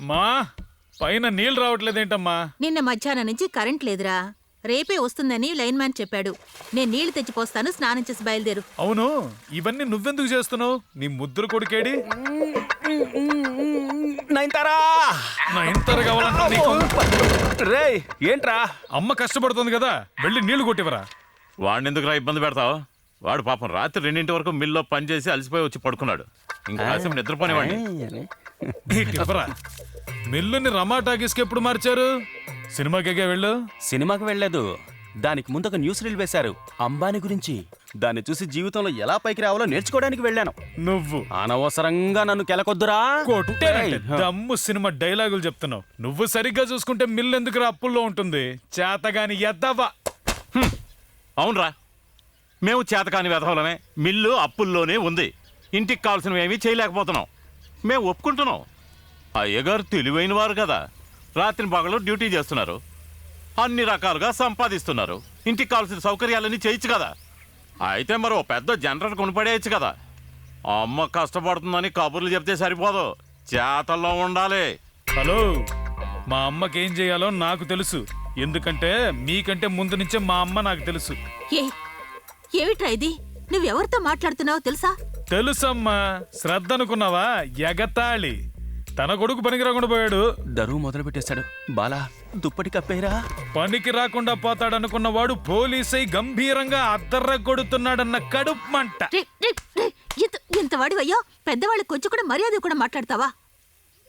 మా పైన నీళ్ళు రావట్లేదేంటమ్మా? నిన్న మధ్యాహ్నం నుంచి కరెంట్ లేదురా. రేపే వస్తుందని లైన్ మ్యాన్ చెప్పాడు. నేను నీళ్ళు తెచ్చిపోస్తాను స్నానం చేసి బయలుదేరు. అవును ఇవన్నీ నువ్వెందుకు చేస్తున్నావు? నీ ముద్దురు కొడుకేడి? నైన్తారా నీకు? రే ఏంట్రా? అమ్మ కష్టపడుతుంది కదా వెళ్ళి నీళ్ళు కొట్టివరా వాడిని ఎందుకురా ఇబ్బంది పెడతావు? వాడు పాపం రాత్రి రెండింటి వరకు మిల్లో పనిచేసి అలసిపోయి వచ్చి పడుకున్నాడు. ఇంకా కాసేపు నిద్రపోనివ్వండి. ఇవ్వరా? మిల్లుని రమా టాకీస్కి ఎప్పుడు మార్చారు? సినిమాకేగా వెళ్ళు. సినిమాకి వెళ్ళలేదు. దానికి ముందు ఒక న్యూస్ రీల్ వేశారు. అంబానీ గురించి. దాన్ని చూసి జీవితంలో ఎలా పైకి రావాలో నేర్చుకోవడానికి వెళ్ళాను. నువ్వు. అనవసరంగా నన్ను కెలకొద్దురా? దమ్ము సినిమా డైలాగులు చెప్తున్నావు. నువ్వు సరిగ్గా చూసుకుంటే మిల్లు ఎందుకు అప్పుల్లో ఉంటుంది? చేతగాని ఎద్దవా. అవునరా. మేము చేతకాని వెధవలమే. మిల్లు అప్పుల్లోనే ఉంది. ఇంటికి కావాల్సినవి ఏమీ చేయలేకపోతున్నాం. మేము ఒప్పుకుంటున్నాం. అయ్యగారు తెలివైన వారు కదా. రాత్రి పగలు డ్యూటీ చేస్తున్నారు. అన్ని రకాలుగా సంపాదిస్తున్నారు. ఇంటికి కావాల్సిన సౌకర్యాలన్నీ చేయొచ్చు కదా. అయితే మరి ఓ పెద్ద జనరేటర్ కొనిపడేయచ్చు కదా. అమ్మ కష్టపడుతుందని కబుర్లు చెప్తే సరిపోదు. చేతల్లో ఉండాలి. హలో మా అమ్మకి ఏం చేయాలో నాకు తెలుసు. ఎందుకంటే మీకంటే ముందు నుంచే మా అమ్మ నాకు తెలుసు. ఏ ఏమిట్రా ఇది? నువ్వెవరితో మాట్లాడుతున్నావో తెలుసా? తెలుసమ్మా శ్రద్ధ అనుకున్నావా? ఎగతాళి. తన కొడుకు పనికి రాకుండా పోయాడు. దరువు మొదలు పెట్టేశాడు బాలా దుప్పటి కప్పేరా? పనికి రాకుండా పోతాడనుకున్న వాడు పోలీసై గంభీరంగా అద్దర్ర కొడుతున్నాడన్న కడుపు మంట. రే, రే, రే, ఇంత ఇంత వాడివయ్యో? పెద్దవాళ్ళకి కొంచెం కూడా మర్యాద కూడా మాట్లాడతావా?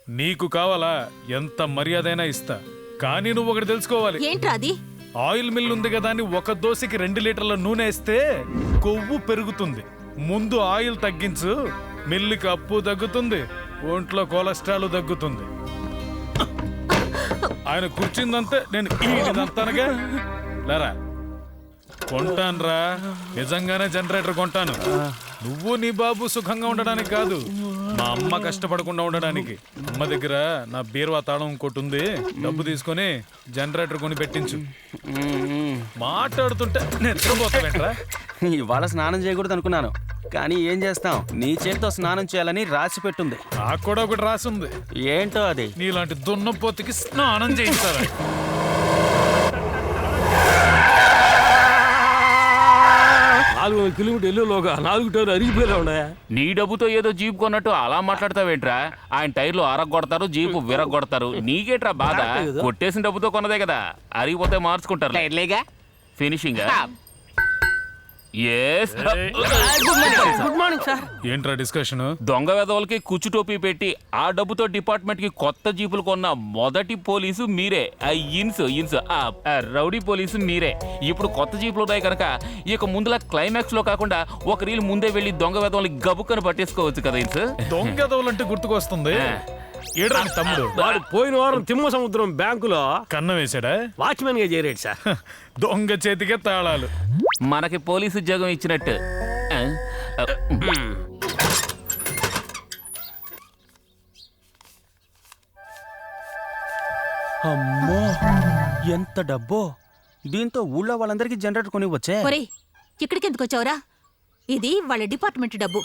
నీకు కావాలా? ఎంత మర్యాదైనా ఇస్తా. కానీ నువ్వు ఒకటి తెలుసుకోవాలి. ఏంట్రా అది? ఆయిల్ మిల్ ఉంది కదా అని ఒక దోశకి రెండు లీటర్ల నూనె వేస్తే కొవ్వు పెరుగుతుంది. ముందు ఆయిల్ తగ్గించు మిల్లుకి అప్పు తగ్గుతుంది. ఒంట్లో కొలెస్ట్రాల్ తగ్గుతుంది. ఆయన కూర్చుందంతే నేను ఈయనదంతానుగా లేరా కొంటానురా. నిజంగానే జనరేటర్ కొంటాను. నువ్వు నీ బాబు సుఖంగా ఉండడానికి కాదు మా అమ్మ కష్టపడకుండా ఉండడానికి. అమ్మ దగ్గర నా బీరువా తాళం ఇంకోటి ఉంది. డబ్బు తీసుకొని జనరేటర్ కొని పెట్టించు. మాట్లాడుతుంటే నిద్రపోతావేంట్రా? ఇవాళ స్నానం చేయకూడదు అనుకున్నాను. కానీ ఏం చేస్తాం? నీ చేతితో స్నానం చేయాలని రాసి పెట్టుంది. నాకు కూడా ఒకటి రాసి ఉంది ఏంటో అది? నీలాంటి దున్నపోతుకి స్నానం చేయించారా నాలుగు వందల కిలోమీటర్ వెళ్ళేలోగా నాలుగు టైర్లు అరిగిపోయేలా ఉన్నాయా? నీ డబ్బుతో ఏదో జీప్ కొన్నట్టు అలా మాట్లాడతావేంట్రా? ఆయన టైర్లు అరగొడతారు జీపు విరగొడతారు. నీకేట్రా బాధ? కొట్టేసిన డబ్బుతో కొన్నదే కదా. అరిగిపోతే మార్చుకుంటారు ఫినిషింగ్ గుడ్ మార్నింగ్ సార్ ఏంట్రా డిస్కషన్ దొంగ వెధవలకి కుచ్చు టోపీ పెట్టి ఆ డబ్బుతో డిపార్ట్మెంట్కి కొత్త జీపులు కొన్న మొదటి పోలీసు మీరే. ఆ ఇన్స్ ఇన్స్. ఆ ఆ రౌడీ పోలీసు మీరే. ఇప్పుడు కొత్త జీపులు ఉన్నాయి కనుక ఇక ముందులా క్లైమాక్స్లో కాకుండా ఒక రీల్ ముందే వెళ్ళి దొంగ వెధవల్ని గబుక్కను పట్టేసుకోవచ్చు కదా ఇన్స్? దొంగదవులంటే గుర్తుకొస్తుంది. ఏడ్రా నీ తమ్ముడు? వాడు పోయిన వారం తిమ్మ సముద్రం బ్యాంకులో కన్నం వేసాడా వాచ్మెన్గా చేరాడు సార్. దొంగ చేతికే తాళాలు. మనకి పోలీసు ఉద్యోగం ఇచ్చినట్టు. అమ్మో ఎంత డబ్బో. దీంతో ఊళ్ళో వాళ్ళందరికీ జనరేటర్ కొని వచ్చే ఇక్కడికి ఎందుకు వచ్చావురా ఇది వాళ్ళ డిపార్ట్మెంట్ డబ్బు.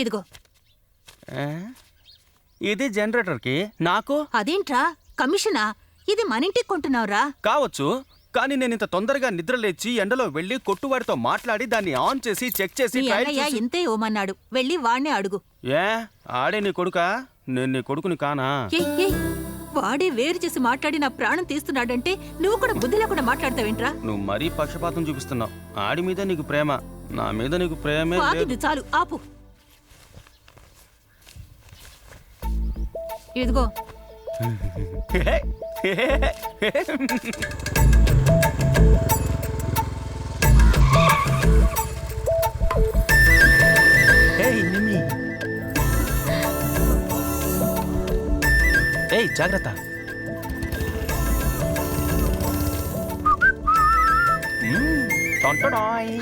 ఇదిగో. ఇది జనరేటర్కి? నాకు? అదేంట్రా? కమిషనా? ఇది మన ఇంటికి కొంటున్నావురా? కావచ్చు. కానీ నేను ఇంత తొందరగా నిద్ర లేచి ఎండలో వెళ్ళి కొట్టువాడితో మాట్లాడి దాన్ని ఆన్ చేసి చెక్ చేసి నీ ట్రయల్ అన్నయ్య చూసి- ఇంతే ఇవ్వమన్నాడు వెళ్ళి వాణ్ణే అడుగు. ఏ? ఆడే నీ కొడుకా? నేను నీ కొడుకుని కానా? ఏయ్, ఏయ్, వాడే వేరు చేసి మాట్లాడి నా ప్రాణం తీస్తున్నాడంటే నువ్వు కూడా బుద్ధి లేకుండా మాట్లాడతావేంట్రా? నువ్వు మరీ పక్షపాతం చూపిస్తున్నావు. ఆడి మీద నీకు ప్రేమ. నా మీద నీకు ప్రేమే లేదు. చాలు ఆపు. ఇదిగో. ఏయ్ జాగ్రత్త.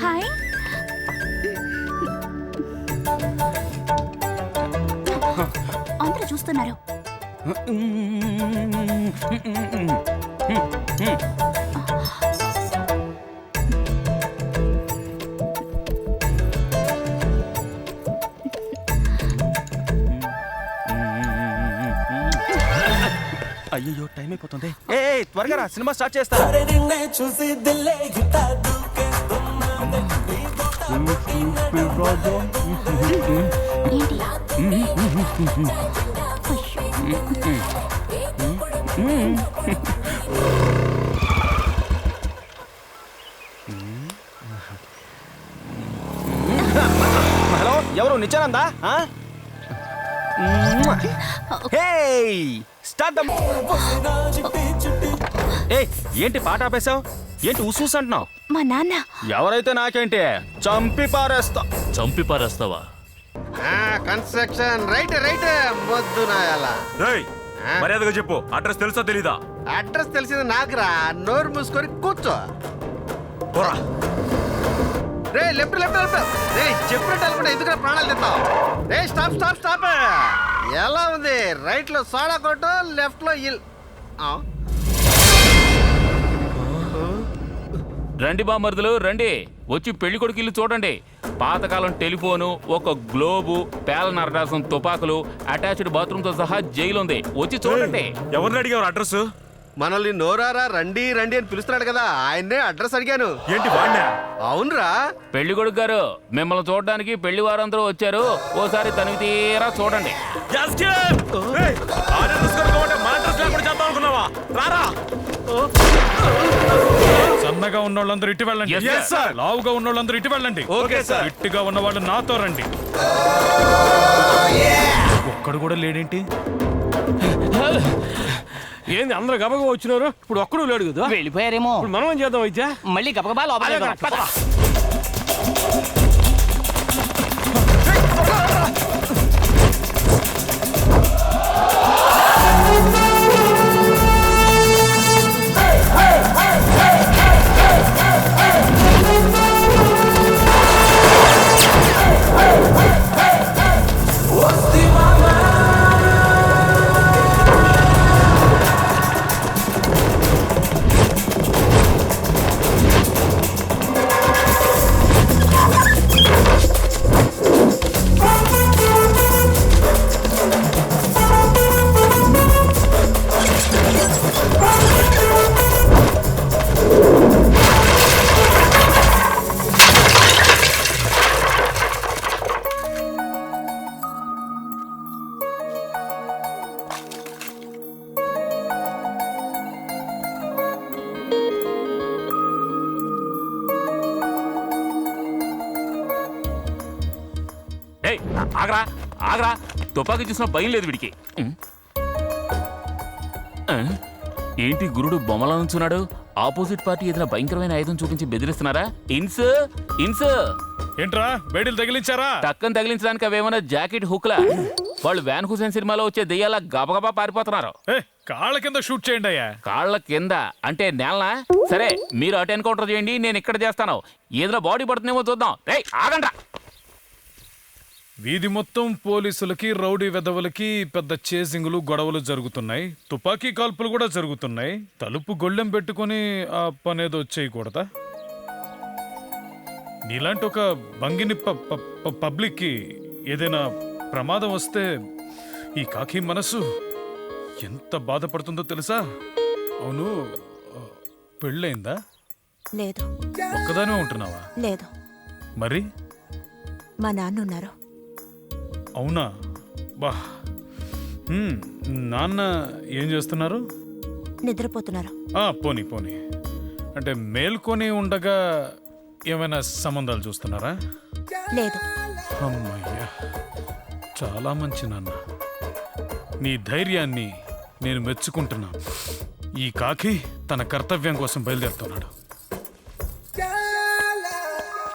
హాయ్. అందరూ చూస్తున్నారు. అయ్యో టైం అయిపోతుంది. ఏ త్వరగా రా సినిమా స్టార్ట్ చేస్తా. హలో ఎవరు నిత్యానందా? ఆ? స్టార్ట్ ఏ ఏంటి పాట ఆపేశావు? ఏంటి ఉసూస్ అంటున్నావు? మా నాన్న. ఎవరైతే నాకేంటి? చంపి పారేస్తా. చంపి పారేస్తావా? Construction right right. మొద్దు మర్యాదగా చెప్పు. అడ్రస్ తెలుసా తెలీదా? అడ్రస్ తెలిసింది నాకురా. నోరు మూసుకొని కూర్చో. పోరా. రే లెఫ్ట్ లెఫ్ట్ లెఫ్ట్. రే చెప్పినట్టు అనుకుంటే ఎందుకు ప్రాణాలు తెస్తావు? రే స్టాప్ స్టాప్ స్టాప్. ఎలా ఉంది? రైట్లో సోడా కొట్టు లెఫ్ట్లో ఇల్. ఆ, రండి బామర్దులు రండి. వచ్చి పెళ్ళి కొడుకు ఇల్లు చూడండి. పాతకాలం టెలిఫోను ఒక గ్లోబు పేల నరడాసం తుపాకులు అటాచ్డ్ బాత్రూమ్తో సహా జైలు ఉంది వచ్చి చూడండి. ఎవరిని అడిగారు అడ్రస్ మనల్ని నోరారా రండి రండి అని పిలుస్తున్నాడు కదా. ఆయన్నే అడ్రస్ అడిగాను. ఏంటి వాడినా? అవునరా. పెళ్ళి కొడుకు గారు మిమ్మల్ని చూడడానికి పెళ్ళి వారందరూ వచ్చారు. ఓసారి తనివి తీరా చూడండి. సన్నగా ఉన్న వాళ్ళందరూ ఇటు వెళ్ళండి. Yes, Yes, sir. లావుగా ఉన్న వాళ్ళందరూ ఇటు వెళ్ళండి. ఓకే సార్ ఇట్టుగా ఉన్న వాళ్ళు నాతో రండి. ఒక్కడు కూడా లేడేంటి? ఏంది అందరూ గబగబా వచ్చినారు? ఇప్పుడు ఒక్కడూ లేడు కదా? వెళ్ళిపోయారేమో. ఇప్పుడు మనం ఏం చేద్దాం అయితే? మళ్ళీ గబగబా లోపల ఏయ్ ఆగరా ఆగరా. తుపాకీ చూసిన భయం లేదు వీడికి? ఏంటి గురుడు బొమ్మలా నుంచున్నాడు? ఆపోజిట్ పార్టీ ఏదైనా భయంకరమైన ఆయుధం చూపించి బెదిరిస్తున్నారా? ఇన్స్ ఇన్స్. ఏంట్రా బయటలు తగిలించారా? టక్కని తగిలించడానికి అవేమైనా జాకెట్ హుక్లా? వాళ్ళు వ్యాన్ హుసేన్ సినిమాలో వచ్చే దెయ్యాల గబగబా పారిపోతున్నారు. ఏ కాళ్ళ కింద షూట్ చేయండి అయ్యా. కాళ్ళ కింద? అంటే నేలనా? సరే మీరు అటు ఎన్కౌంటర్ చేయండి నేను ఇక్కడ చేస్తాను. ఏదైనా బాడీ పడుతుందేమో చూద్దాం. రేయ్ ఆగండ్రా. వీధి మొత్తం పోలీసులకి రౌడీ వెధవలకి పెద్ద చేసింగులు గొడవలు జరుగుతున్నాయి. తుపాకీ కాల్పులు కూడా జరుగుతున్నాయి. తలుపు గొళ్ళెం పెట్టుకొని ఆ పనేదో చేయకూడదా? నీలాంటి ఒక ప- పబ్లిక్కి ఏదైనా ప్రమాదం వస్తే ఈ కాకి మనసు ఎంత బాధపడుతుందో తెలుసా? అవును ఆ, పెళ్ళయిందా? లేదు. ఒక్కదానే ఉంటున్నావా? లేదు. మరి? మా నాన్న ఉన్నారు. అవునా? బా. నాన్న ఏం చేస్తున్నారు? నిద్రపోతున్నారు. ఆ, పోనీ పోనీ. అంటే మేల్కొని ఉండగా ఏమైనా సంబంధాలు చూస్తున్నారా? లేదు. అమ్మయ్యా చాలా మంచి నాన్న. నీ ధైర్యాన్ని నేను మెచ్చుకుంటున్నాను ఈ కాకి తన కర్తవ్యం కోసం బయలుదేరుతున్నాడు.